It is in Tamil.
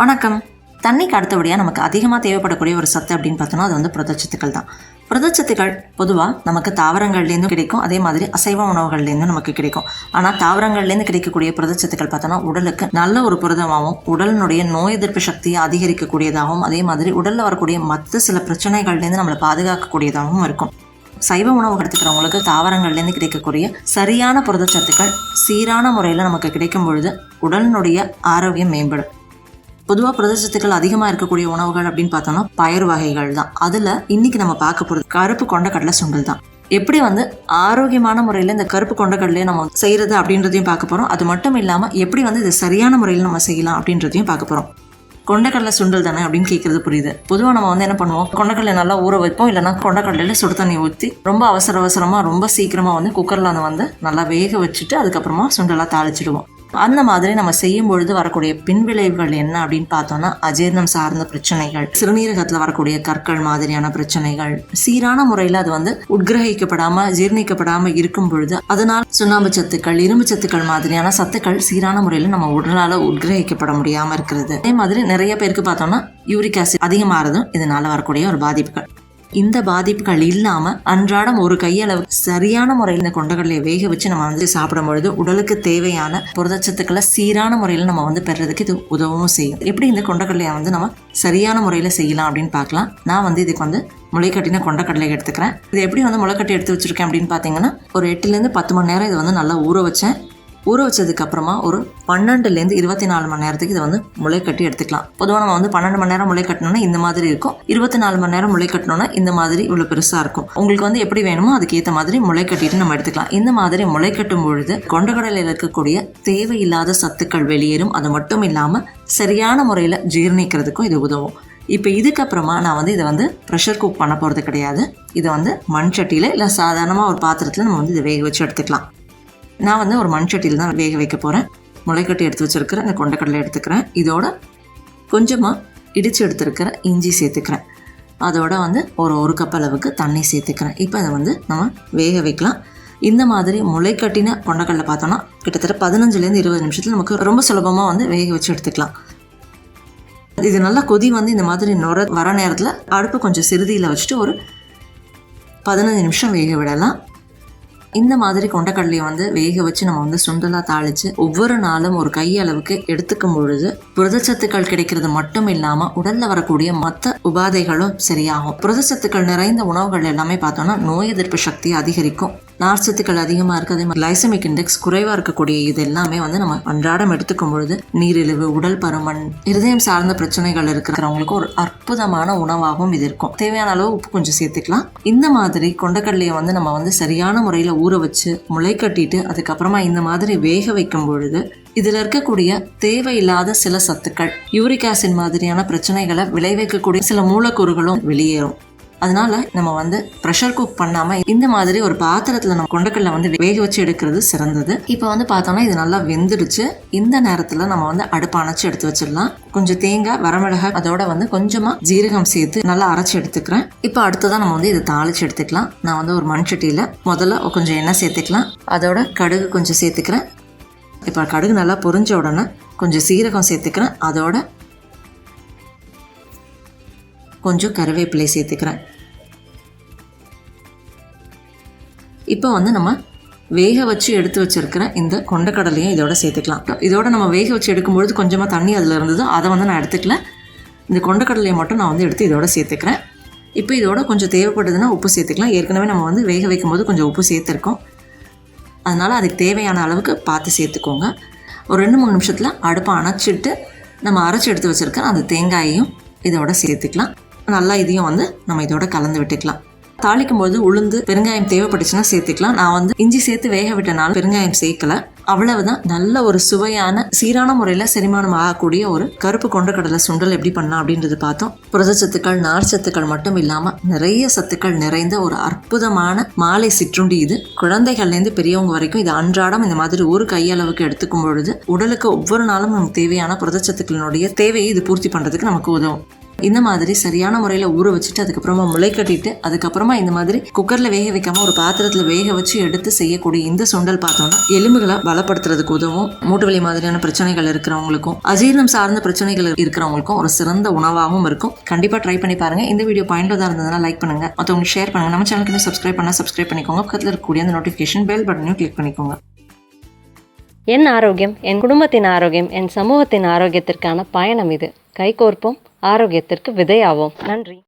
வணக்கம். தண்ணிக்கு அடுத்தபடியாக நமக்கு அதிகமாக தேவைப்படக்கூடிய ஒரு சத்து அப்படின்னு பார்த்தோன்னா அது வந்து புரதச்சத்துக்கள் தான். புரதச்சத்துக்கள் பொதுவாக நமக்கு தாவரங்கள்லேருந்து கிடைக்கும். அதே மாதிரி அசைவ உணவுகள்லேருந்து நமக்கு கிடைக்கும். ஆனால் தாவரங்கள்லேருந்து கிடைக்கக்கூடிய புரதச்சத்துக்கள் பார்த்தோன்னா உடலுக்கு நல்ல ஒரு புரதமாகவும் உடலினுடைய நோய் எதிர்ப்பு சக்தியை அதிகரிக்கக்கூடியதாகவும் அதே மாதிரி உடலில் வரக்கூடிய மற்ற சில பிரச்சனைகள்லேருந்து நம்மளை பாதுகாக்கக்கூடியதாகவும் இருக்கும். சைவ உணவு எடுத்துக்கிறவங்களுக்கு தாவரங்கள்லேருந்து கிடைக்கக்கூடிய சரியான புரதச்சத்துக்கள் சீரான முறையில் நமக்கு கிடைக்கும் பொழுது உடலினுடைய ஆரோக்கியம் மேம்படும். பொதுவாக பிரதேசத்துக்கள் அதிகமாக இருக்கக்கூடிய உணவுகள் அப்படின்னு பார்த்தோம்னா பயிர் வகைகள் தான். அதில் இன்னைக்கு நம்ம பார்க்க போகிறது கருப்பு கொண்டக்கடலை சுண்டல் தான். எப்படி வந்து ஆரோக்கியமான முறையில் இந்த கருப்பு கொண்டக்கடலையை நம்ம செய்கிறது அப்படின்றதையும் பார்க்க போகிறோம் அது மட்டும் இல்லாமல் எப்படி வந்து இது சரியான முறையில் நம்ம செய்யலாம் அப்படின்றதையும் பார்க்க போகிறோம் கொண்டக்கடலை சுண்டல் தானே அப்படின்னு கேட்குறது புரியுது. பொதுவாக நம்ம வந்து என்ன பண்ணுவோம்? கொண்டக்கடலை நல்லா ஊற வைப்போம். இல்லைனா கொண்டக்கடலையில் சுடு தண்ணி ஊற்றி ரொம்ப அவசர அவசரமாக ரொம்ப சீக்கிரமாக வந்து குக்கரில் அதை வந்து நல்லா வேக வச்சுட்டு அதுக்கப்புறமா சுண்டலாக தாளிச்சிடுவோம். அந்த மாதிரி நம்ம செய்யும் பொழுது வரக்கூடிய பின்விளைவுகள் என்ன அப்படின்னு பார்த்தோம்னா அஜீர்ணம் சார்ந்த பிரச்சனைகள் சிறுநீரகத்தில் வரக்கூடிய கற்கள் மாதிரியான பிரச்சனைகள் சீரான முறையில் அது வந்து உட்கிரகிக்கப்படாம ஜீர்ணிக்கப்படாம இருக்கும் பொழுது அதனால் சுண்ணாம்பு சத்துக்கள் இரும்பு சத்துக்கள் மாதிரியான சத்துக்கள் சீரான முறையில் நம்ம உடலால் உட்கிரகிக்கப்பட முடியாமல் இருக்கிறது. அதே மாதிரி நிறைய பேருக்கு பார்த்தோம்னா யூரிக் ஆசிட் அதிகமாகிறதும் இதனால வரக்கூடிய ஒரு பாதிப்புகள். இந்த பாதிப்புகள் இல்லாமல் அன்றாடம் ஒரு கையளவு சரியான முறையில் இந்த கொண்டக்கடலையை வேக வச்சு நம்ம வந்து சாப்பிடும் பொழுது உடலுக்கு தேவையான புரதச்சத்துக்களை சீரான முறையில் நம்ம வந்து பெறுறதுக்கு இது உதவும் செய்யும். எப்படி இந்த கொண்டக்கடலையை வந்து நம்ம சரியான முறையில் செய்யலாம் அப்படின்னு பார்க்கலாம். நான் வந்து இதுக்கு வந்து முளைக்கட்டின கொண்டக்கடலை எடுத்துக்கிறேன். இது எப்படி வந்து முளைக்கட்டி எடுத்து வச்சிருக்கேன் அப்படின்னு பார்த்தீங்கன்னா ஒரு எட்டுலேருந்து பத்து மணி நேரம் இதை வந்து நல்லா ஊற வச்சேன். ஊற வச்சதுக்கு அப்புறமா ஒரு பன்னெண்டுலேருந்து இருபத்தி நாலு மணி நேரத்துக்கு இதை வந்து முளை கட்டி எடுத்துக்கலாம். பொதுவாக நம்ம வந்து பன்னெண்டு மணி நேரம் முளை கட்டணும்னா இந்த மாதிரி இருக்கும். இருபத்தி நாலு மணி நேரம் முளை கட்டணும்னா இந்த மாதிரி இவ்வளோ பெருசாக இருக்கும். உங்களுக்கு வந்து எப்படி வேணுமோ அதுக்கேற்ற மாதிரி முளை கட்டிட்டு நம்ம எடுத்துக்கலாம். இந்த மாதிரி முளை கட்டும் பொழுது கொண்டக்கடலையில் இருக்கக்கூடிய தேவையில்லாத சத்துக்கள் வெளியேறும். அது மட்டும் இல்லாமல் சரியான முறையில் ஜீரணிக்கிறதுக்கும் இது உதவும். இப்போ இதுக்கப்புறமா நான் வந்து இதை வந்து ப்ரெஷர் குக் பண்ண போகிறது கிடையாது. இதை வந்து மண் சட்டியில் இல்லை சாதாரணமாக ஒரு பாத்திரத்தில் நம்ம வந்து இதை வேக வச்சு எடுத்துக்கலாம். நான் வந்து ஒரு மண் சட்டியில் தான் வேக வைக்க போகிறேன் முளைக்கட்டி எடுத்து வச்சுருக்கிற இந்த கொண்டக்கடலை எடுத்துக்கிறேன். இதோட கொஞ்சமாக இடித்து எடுத்துருக்கிற இஞ்சி சேர்த்துக்கிறேன். அதோட வந்து ஒரு ஒரு கப் அளவுக்கு தண்ணி சேர்த்துக்கிறேன். இப்போ அதை வந்து நம்ம வேக வைக்கலாம். இந்த மாதிரி முளைக்கட்டின கொண்டக்கடலை பார்த்தோன்னா கிட்டத்தட்ட பதினஞ்சுலேருந்து இருபது நிமிஷத்தில் நமக்கு ரொம்ப சுலபமாக வந்து வேக வச்சு எடுத்துக்கலாம். இது நல்லா கொதி வந்து இந்த மாதிரி நுர வர நேரத்தில் அடுப்பு கொஞ்சம் சிறுதியில் வச்சுட்டு ஒரு பதினஞ்சு நிமிஷம் வேக விடலாம். இந்த மாதிரி கொண்டக்கடலையை வந்து வேக வச்சு நம்ம வந்து சுண்டலாக தாளித்து ஒவ்வொரு நாளும் ஒரு கையளவுக்கு எடுத்துக்கும் பொழுது புரதச்சத்துக்கள் கிடைக்கிறது மட்டும் இல்லாமல் உடலில் வரக்கூடிய மற்ற உபாதைகளும் சரியாகும். புரதச்சத்துக்கள் நிறைந்த உணவுகள் எல்லாமே பார்த்தோம்னா நோய் எதிர்ப்பு சக்தி அதிகரிக்கும். நார்ச்சத்துக்கள் அதிகமாக இருக்குது அதே மாதிரி லைசமிக் இண்டெக்ஸ் குறைவாக இருக்கக்கூடிய இது எல்லாமே வந்து நம்ம அன்றாடம் எடுத்துக்கும் பொழுது நீரிழிவு உடல் பருமன் இருதயம் சார்ந்த பிரச்சனைகள் இருக்கிறவங்களுக்கு ஒரு அற்புதமான உணவாகவும் இது இருக்கும். தேவையான அளவு உப்பு கொஞ்சம் சேர்த்துக்கலாம். இந்த மாதிரி கொண்டக்கடலையை வந்து நம்ம வந்து சரியான முறையில் ஊற வச்சு முளை கட்டிட்டு அதுக்கப்புறமா இந்த மாதிரி வேக வைக்கும் பொழுது இதில் இருக்கக்கூடிய தேவையில்லாத சில சத்துக்கள் யூரிக் ஆசிட் மாதிரியான பிரச்சனைகளை விளைவிக்கக்கூடிய சில மூலக்கூறுகளும் வெளியேறும். அதனால நம்ம வந்து ப்ரெஷர் குக் பண்ணாமல் இந்த மாதிரி ஒரு பாத்திரத்தில் நம்ம கொண்டக்கல்ல வந்து வேக வச்சு எடுக்கிறது சிறந்தது. இப்போ வந்து பார்த்தோம்னா இது நல்லா வெந்துடுச்சு. இந்த நேரத்தில் நம்ம வந்து அடுப்பு அணைச்சி எடுத்து வச்சிடலாம். கொஞ்சம் தேங்காய் வரமிளகாய் அதோட வந்து கொஞ்சமாக ஜீரகம் சேர்த்து நல்லா அரைச்சி எடுத்துக்கிறேன். இப்போ அடுத்ததான் நம்ம வந்து இதை தாளிச்சு எடுத்துக்கலாம். நான் வந்து ஒரு மண் சட்டியில் முதல்ல கொஞ்சம் எண்ணெய் சேர்த்துக்கலாம். அதோட கடுகு கொஞ்சம் சேர்த்துக்கிறேன். இப்போ கடுகு நல்லா பொரிஞ்ச உடனே கொஞ்சம் சீரகம் சேர்த்துக்கிறேன். அதோட கொஞ்சம் கருவேப்பிலை சேர்த்துக்கிறேன். இப்போ வந்து நம்ம வேக வச்சு எடுத்து வச்சுருக்கிற இந்த கொண்டக்கடலையும் இதோட சேர்த்துக்கலாம். இதோட நம்ம வேக வச்சு எடுக்கும்பொழுது கொஞ்சமாக தண்ணி அதில் இருந்தது. அதை வந்து நான் எடுத்துக்கல. இந்த கொண்டக்கடலையை மட்டும் நான் வந்து எடுத்து இதோட சேர்த்துக்கிறேன். இப்போ இதோட கொஞ்சம் தேவைப்படுதுன்னா உப்பு சேர்த்துக்கலாம். ஏற்கனவே நம்ம வந்து வேக வைக்கும்போது கொஞ்சம் உப்பு சேர்த்துருக்கோம். அதனால் அதுக்கு தேவையான அளவுக்கு பார்த்து சேர்த்துக்கோங்க. ஒரு ரெண்டு மூணு நிமிஷத்தில் அடுப்பை அணைச்சிட்டு நம்ம அரைச்சி எடுத்து வச்சுருக்க அந்த தேங்காயையும் இதோட சேர்த்துக்கலாம். நல்லா இதையும் வந்து நம்ம இதோட கலந்து விட்டுக்கலாம். தாளிக்கும் போது உளுந்து பெருங்காயம் தேவைப்பட்டுச்சுன்னா சேர்த்துக்கலாம். நான் வந்து இஞ்சி சேர்த்து வேக விட்டனால பெருங்காயம் சேர்க்கல. அவ்வளவுதான். நல்ல ஒரு சுவையான சீரான முறையில் செரிமானம் ஆகக்கூடிய ஒரு கருப்பு கொண்டக்கடலை சுண்டல் எப்படி பண்ணலாம் அப்படின்றது பார்த்தோம். புரதச்சத்துக்கள் நார்ச்சத்துக்கள் மட்டும் இல்லாமல் நிறைய சத்துக்கள் நிறைந்த ஒரு அற்புதமான மாலை சிற்றுண்டி இது. குழந்தைகள்லேருந்து பெரியவங்க வரைக்கும் இது அன்றாடம் இந்த மாதிரி ஒரு கையளவுக்கு எடுத்துக்கும் பொழுது உடலுக்கு ஒவ்வொரு நாளும் நமக்கு தேவையான புரதச்சத்துக்களினுடைய தேவையை இது பூர்த்தி பண்ணுறதுக்கு நமக்கு உதவும். இந்த மாதிரி சரியான முறையில் ஊற வச்சுட்டு அதுக்கப்புறமா முளை கட்டிட்டு அதுக்கப்புறமா இந்த மாதிரி குக்கரில் வேக வைக்காம ஒரு பாத்திரத்தில் வேக வச்சு எடுத்து செய்யக்கூடிய இந்த சுண்டல் பார்த்தோம்னா எலும்புகளை பலப்படுத்துறதுக்கு உதவும். மூட்டு வலி மாதிரியான பிரச்சனைகள் இருக்கிறவங்களுக்கும் அஜீர்ணம் சார்ந்த பிரச்சனைகள் இருக்கிறவங்களுக்கும் ஒரு சிறந்த உணவாகவும் இருக்கும். கண்டிப்பாக ட்ரை பண்ணி பாருங்க. இந்த வீடியோ பயனுள்ளதாக இருந்ததுன்னா லைக் பண்ணுங்க. மற்றவங்களுக்கு ஷேர் பண்ணுங்க. நம்ம சேனலுக்கு சப்ஸ்கிரைப் பண்ணால் சப்ஸ்கிரைப் பண்ணிக்கோங்க. பக்கத்தில் இருக்கக்கூடிய அந்த நோட்டிஃபிகேஷன் பெல் பட்டனையும் கிளிக் பண்ணிக்கோங்க. என் ஆரோக்கியம் என் குடும்பத்தின் ஆரோக்கியம் என் சமூகத்தின் ஆரோக்கியத்திற்கான பயணம் இது. கைகோர்ப்போம். ஆரோக்கியத்திற்கு விதையாவோம். நன்றி.